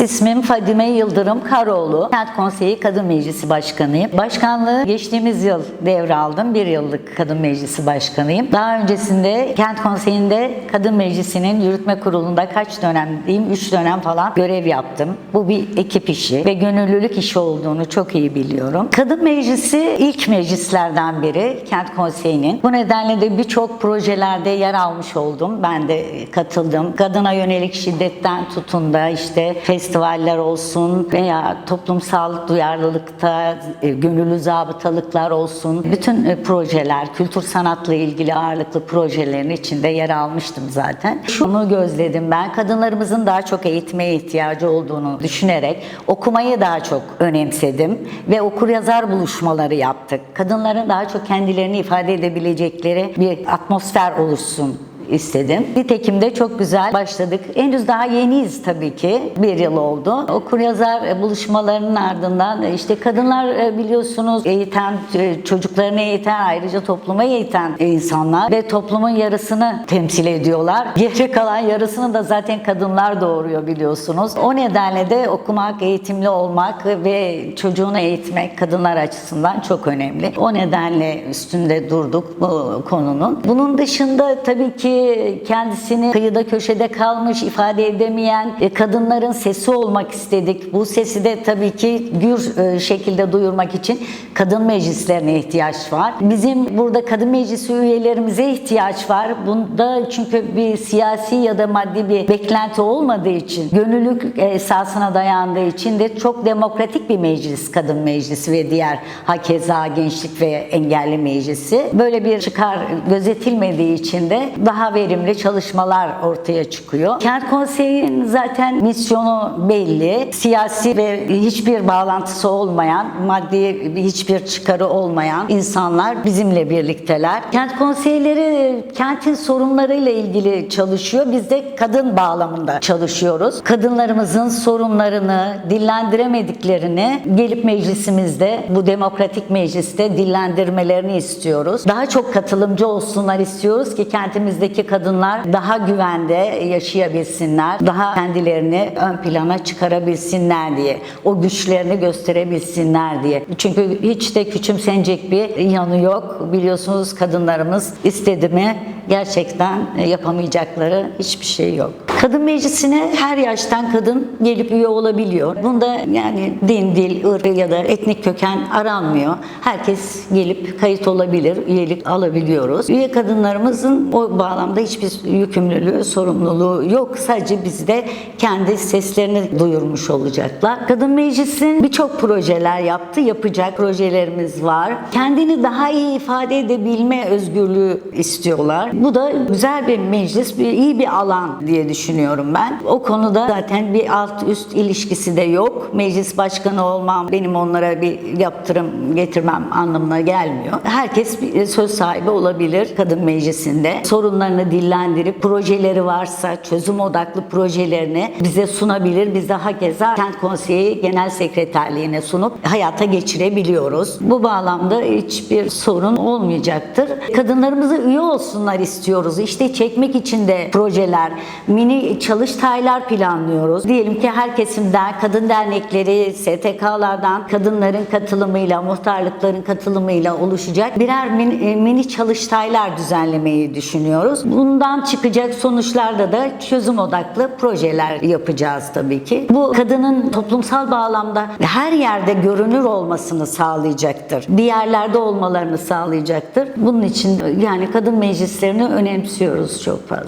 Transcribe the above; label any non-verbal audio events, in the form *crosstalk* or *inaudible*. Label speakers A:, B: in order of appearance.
A: İsmim Fadime Yıldırım Karoğlu. Kent Konseyi Kadın Meclisi Başkanıyım. Başkanlığı geçtiğimiz yıl devraldım. Bir yıllık Kadın Meclisi Başkanıyım. Daha öncesinde Kent Konseyi'nde Kadın Meclisi'nin yürütme kurulunda kaç dönem diyeyim? Üç dönem falan görev yaptım. Bu bir ekip işi ve gönüllülük işi olduğunu çok iyi biliyorum. Kadın Meclisi ilk meclislerden biri Kent Konseyi'nin. Bu nedenle de birçok projelerde yer almış oldum. Ben de katıldım. Kadına yönelik şiddetten tutun da işte festivaller olsun veya toplumsal duyarlılıkta e, gönüllü zabıtalıklar olsun. Bütün e, projeler, kültür sanatla ilgili ağırlıklı projelerin içinde yer almıştım zaten. Şunu gözledim ben, kadınlarımızın daha çok eğitmeye ihtiyacı olduğunu düşünerek okumayı daha çok önemsedim ve okur yazar buluşmaları yaptık. Kadınların daha çok kendilerini ifade edebilecekleri bir atmosfer oluşsun istedim. Nitekim de çok güzel başladık. Henüz daha yeniyiz tabii ki. Bir yıl oldu. Okur yazar buluşmalarının ardından işte kadınlar e, biliyorsunuz eğiten, e, çocuklarını eğiten, ayrıca topluma eğiten insanlar ve toplumun yarısını temsil ediyorlar. *laughs* Geri kalan yarısını da zaten kadınlar doğuruyor biliyorsunuz. O nedenle de okumak, eğitimli olmak ve çocuğunu eğitmek kadınlar açısından çok önemli. O nedenle üstünde durduk bu konunun. Bunun dışında tabii ki kendisini kıyıda köşede kalmış, ifade edemeyen e, kadınların sesi olmak istedik. Bu sesi de tabii ki gür e, şekilde duyurmak için kadın meclislerine ihtiyaç var. Bizim burada kadın meclisi üyelerimize ihtiyaç var. Bunda çünkü bir siyasi ya da maddi bir beklenti olmadığı için, gönüllülük esasına dayandığı için de çok demokratik bir meclis, kadın meclisi ve diğer hakeza gençlik ve engelli meclisi. Böyle bir çıkar gözetilmediği için de daha verimli çalışmalar ortaya çıkıyor. Kent Konseyi'nin zaten misyonu belli. Siyasi ve hiçbir bağlantısı olmayan, maddi hiçbir çıkarı olmayan insanlar bizimle birlikteler. Kent konseyleri kentin sorunlarıyla ilgili çalışıyor. Biz de kadın bağlamında çalışıyoruz. Kadınlarımızın sorunlarını, dillendiremediklerini gelip meclisimizde, bu demokratik mecliste dillendirmelerini istiyoruz. Daha çok katılımcı olsunlar istiyoruz ki kentimizdeki kadınlar daha güvende yaşayabilsinler, daha kendilerini ön plana çıkarabilsinler diye, o güçlerini gösterebilsinler diye. Çünkü hiç de küçümsenecek bir yanı yok. Biliyorsunuz kadınlarımız istedi mi gerçekten yapamayacakları hiçbir şey yok. Kadın meclisine her yaştan kadın gelip üye olabiliyor. Bunda yani din, dil, ırk ya da etnik köken aranmıyor. Herkes gelip kayıt olabilir, üyelik alabiliyoruz. Üye kadınlarımızın o bağlamda hiçbir yükümlülüğü, sorumluluğu yok. Sadece bizde kendi seslerini duyurmuş olacaklar. Kadın meclisin birçok projeler yaptı, yapacak projelerimiz var. Kendini daha iyi ifade edebilme özgürlüğü istiyorlar. Bu da güzel bir meclis, bir iyi bir alan diye düşünüyorum ben. O konuda zaten bir alt üst ilişkisi de yok. Meclis başkanı olmam benim onlara bir yaptırım getirmem anlamına gelmiyor. Herkes bir söz sahibi olabilir kadın meclisinde. Sorunlarını dillendirip projeleri varsa çözüm odaklı projelerini bize sunabilir. Biz de hakeza Kent Konseyi Genel Sekreterliğine sunup hayata geçirebiliyoruz. Bu bağlamda hiçbir sorun olmayacaktır. Kadınlarımızı üye olsunlar istiyoruz. İşte çekmek için de projeler, mini çalıştaylar planlıyoruz. Diyelim ki her kesimden, kadın dernekleri, STK'lardan kadınların katılımıyla, muhtarlıkların katılımıyla oluşacak birer mini, mini çalıştaylar düzenlemeyi düşünüyoruz. Bundan çıkacak sonuçlarda da çözüm odaklı projeler yapacağız tabii ki. Bu kadının toplumsal bağlamda her yerde görünür olmasını sağlayacaktır. Bir yerlerde olmalarını sağlayacaktır. Bunun için yani kadın meclislerini önemsiyoruz çok fazla.